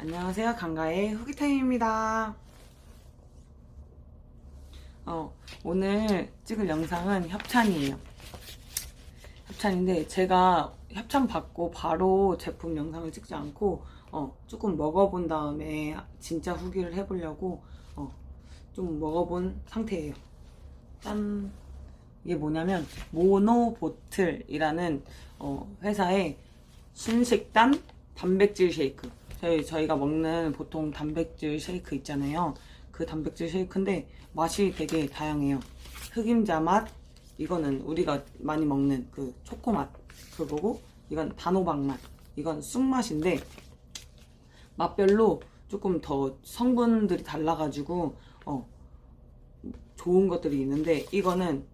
안녕하세요. 강가의 후기타임입니다. 어, 오늘 찍을 영상은 협찬이에요. 협찬인데 제가 협찬 받고 바로 제품 영상을 찍지 않고 어, 조금 먹어본 다음에 진짜 후기를 해보려고 어, 좀 먹어본 상태예요. 짠! 이게 뭐냐면 모노보틀이라는 어, 회사의 순식단 단백질 쉐이크. 저희 저희가 먹는 보통 단백질 쉐이크 있잖아요. 그 단백질 쉐이크인데 맛이 되게 다양해요. 흑임자 맛, 이거는 우리가 많이 먹는 그 초코 맛 그거고 이건 단호박 맛, 이건 쑥 맛인데 맛별로 조금 더 성분들이 달라가지고 어 좋은 것들이 있는데 이거는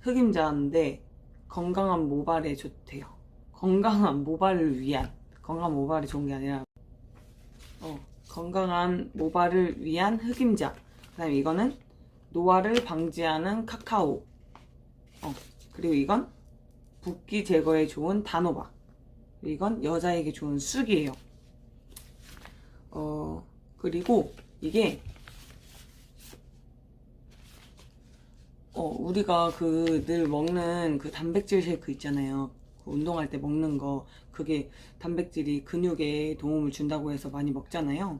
흑임자인데 건강한 모발에 좋대요. 건강한 모발을 위한 건강한 모발이 좋은 게 아니라 어, 건강한 모발을 위한 흑임자. 그 다음에 이거는 노화를 방지하는 카카오. 어, 그리고 이건 붓기 제거에 좋은 단호박. 이건 여자에게 좋은 쑥이에요. 어, 그리고 이게 어, 우리가 그 늘 먹는 그 단백질 쉐이크 있잖아요. 그 운동할 때 먹는 거. 그게 단백질이 근육에 도움을 준다고 해서 많이 먹잖아요.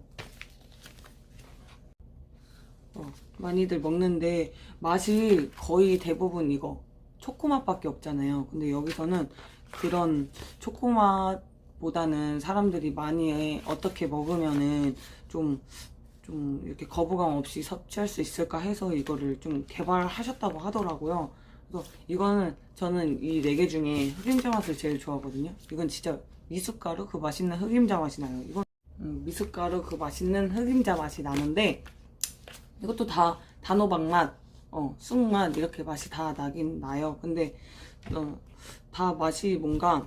어, 많이들 먹는데 맛이 거의 대부분 이거 초코맛밖에 없잖아요. 근데 여기서는 그런 초코맛보다는 사람들이 많이 어떻게 먹으면은 좀좀 이렇게 거부감 없이 섭취할 수 있을까 해서 이거를 좀 개발하셨다고 하더라고요. 그래서 이거는 저는 이 네 개 중에 흑임자 맛을 제일 좋아하거든요. 이건 진짜 미숫가루 그 맛있는 흑임자 맛이 나요. 이건 음, 미숫가루 그 맛있는 흑임자 맛이 나는데 이것도 다 단호박 맛, 어, 쑥맛 이렇게 맛이 다 나긴 나요. 근데 어, 다 맛이 뭔가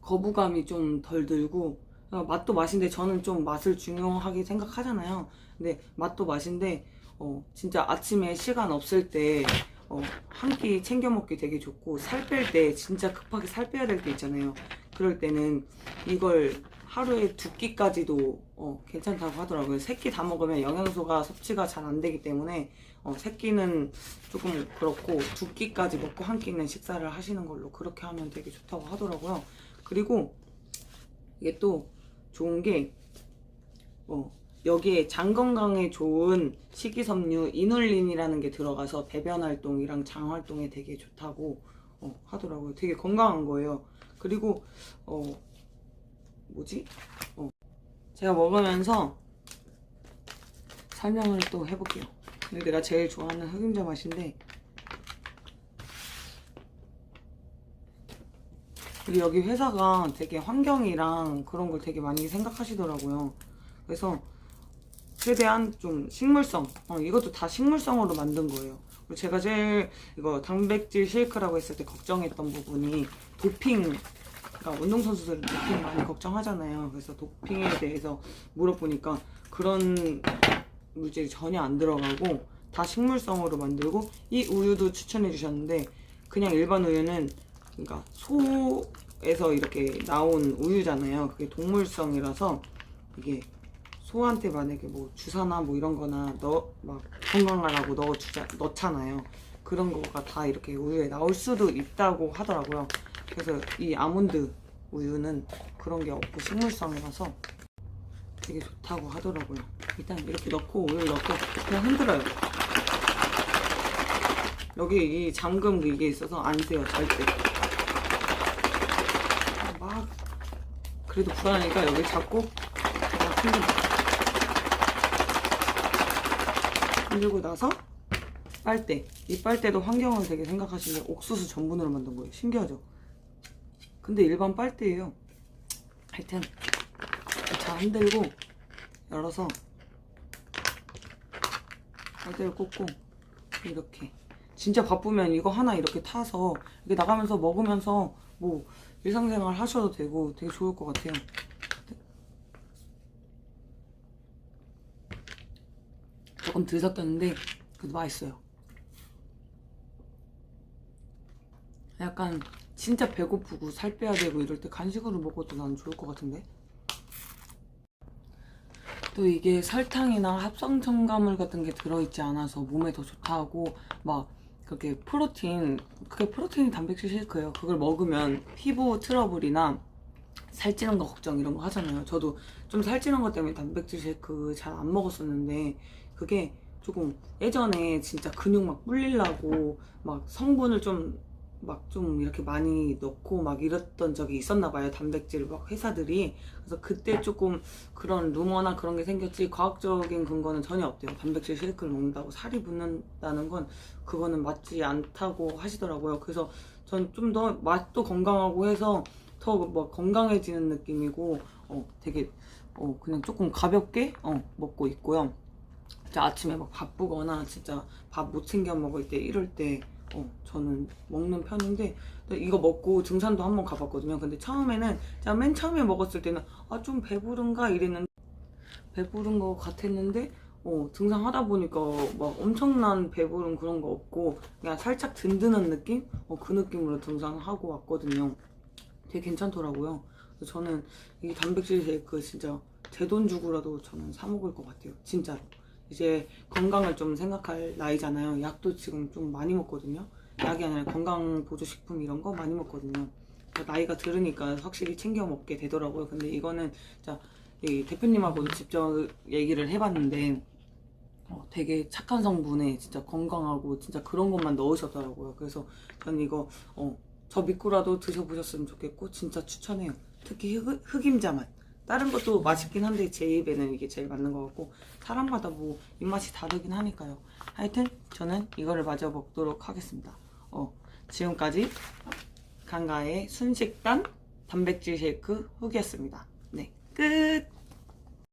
거부감이 좀 덜 들고 어, 맛도 맛인데 저는 좀 맛을 중요하게 생각하잖아요. 근데 맛도 맛인데 어, 진짜 아침에 시간 없을 때 어, 한 끼 챙겨 먹기 되게 좋고 살 뺄 때 진짜 급하게 살 빼야 될 때 있잖아요. 그럴 때는 이걸 하루에 두 끼까지도 어, 괜찮다고 하더라고요. 세 끼 다 먹으면 영양소가 섭취가 잘 안 되기 때문에 어, 세 끼는 조금 그렇고 두 끼까지 먹고 한 끼는 식사를 하시는 걸로 그렇게 하면 되게 좋다고 하더라고요. 그리고 이게 또 좋은 게 어, 여기에 장 건강에 좋은 식이섬유 이눌린이라는 게 들어가서 배변 활동이랑 장 활동에 되게 좋다고 어, 하더라고요. 되게 건강한 거예요. 그리고 어 뭐지? 어, 제가 먹으면서 설명을 또 해볼게요. 내가 제일 좋아하는 흑임자 맛인데 그리고 여기 회사가 되게 환경이랑 그런 걸 되게 많이 생각하시더라고요. 그래서 최대한 좀 식물성, 어, 이것도 다 식물성으로 만든 거예요. 그리고 제가 제일 이거 단백질 쉐이크라고 했을 때 걱정했던 부분이 도핑, 그러니까 운동선수들은 도핑 많이 걱정하잖아요. 그래서 도핑에 대해서 물어보니까 그런 물질이 전혀 안 들어가고 다 식물성으로 만들고 이 우유도 추천해 주셨는데 그냥 일반 우유는 그러니까 소에서 이렇게 나온 우유잖아요. 그게 동물성이라서 이게 소한테 만약에 뭐 주사나 뭐 이런 거나 넣, 막 건강하라고 넣어주자, 넣잖아요. 그런 거가 다 이렇게 우유에 나올 수도 있다고 하더라고요. 그래서 이 아몬드 우유는 그런 게 없고 식물성이라서 되게 좋다고 하더라고요. 일단 이렇게 넣고 우유를 넣고 그냥 흔들어요. 여기 이 잠금 이게 있어서 안 새요, 절대. 막 그래도 불안하니까 여기 잡고 막 흔들어. 흔들고 나서 빨대. 이 빨대도 환경을 되게 생각하시는데 옥수수 전분으로 만든 거예요. 신기하죠? 근데 일반 빨대예요. 하여튼 잘 흔들고 열어서 빨대를 꽂고 이렇게 진짜 바쁘면 이거 하나 이렇게 타서 이렇게 나가면서 먹으면서 뭐 일상생활 하셔도 되고 되게 좋을 것 같아요. 조금 덜 섞였는데 그래도 맛있어요. 약간 진짜 배고프고 살 빼야 되고 이럴 때 간식으로 먹어도 난 좋을 것 같은데. 또 이게 설탕이나 합성 첨가물 같은 게 들어있지 않아서 몸에 더 좋다고 막 그렇게 프로틴 그게 프로틴이 단백질 쉐이크예요. 그걸 먹으면 피부 트러블이나 살찌는 거 걱정 이런 거 하잖아요. 저도 좀 살찌는 것 때문에 단백질 쉐이크 잘 안 먹었었는데 그게 조금 예전에 진짜 근육 막 불리려고 막 성분을 좀 막 좀 이렇게 많이 넣고 막 이랬던 적이 있었나 봐요. 단백질 막 회사들이. 그래서 그때 조금 그런 루머나 그런 게 생겼지 과학적인 근거는 전혀 없대요. 단백질 쉐이크를 먹는다고 살이 붙는다는 건 그거는 맞지 않다고 하시더라고요. 그래서 전 좀 더 맛도 건강하고 해서 더 뭐 건강해지는 느낌이고 어 되게 어 그냥 조금 가볍게 어 먹고 있고요. 진짜 아침에 막 바쁘거나 진짜 밥 못 챙겨 먹을 때 이럴 때 어, 저는 먹는 편인데 이거 먹고 등산도 한번 가봤거든요. 근데 처음에는 제가 맨 처음에 먹었을 때는 아 좀 배부른가 이랬는데 배부른 거 같았는데 어, 등산하다 보니까 막 엄청난 배부른 그런 거 없고 그냥 살짝 든든한 느낌? 어, 그 느낌으로 등산하고 왔거든요. 되게 괜찮더라고요. 저는 이 단백질 쉐이크 진짜 제 돈 주고라도 저는 사 먹을 것 같아요. 진짜로. 이제 건강을 좀 생각할 나이잖아요. 약도 지금 좀 많이 먹거든요. 약이 아니라 건강 보조식품 이런 거 많이 먹거든요. 그러니까 나이가 들으니까 확실히 챙겨 먹게 되더라고요. 근데 이거는 진짜 이 대표님하고도 직접 얘기를 해봤는데 어, 되게 착한 성분에 진짜 건강하고 진짜 그런 것만 넣으셨더라고요. 그래서 저는 이거 어, 저 믿고라도 드셔보셨으면 좋겠고 진짜 추천해요. 특히 흑, 흑임자 맛. 다른 것도 맛있긴 한데 제 입에는 이게 제일 맞는 것 같고 사람마다 뭐 입맛이 다르긴 하니까요. 하여튼 저는 이거를 마저 먹도록 하겠습니다. 어, 지금까지 강가의 순식단 단백질 쉐이크 후기였습니다. 네, 끝!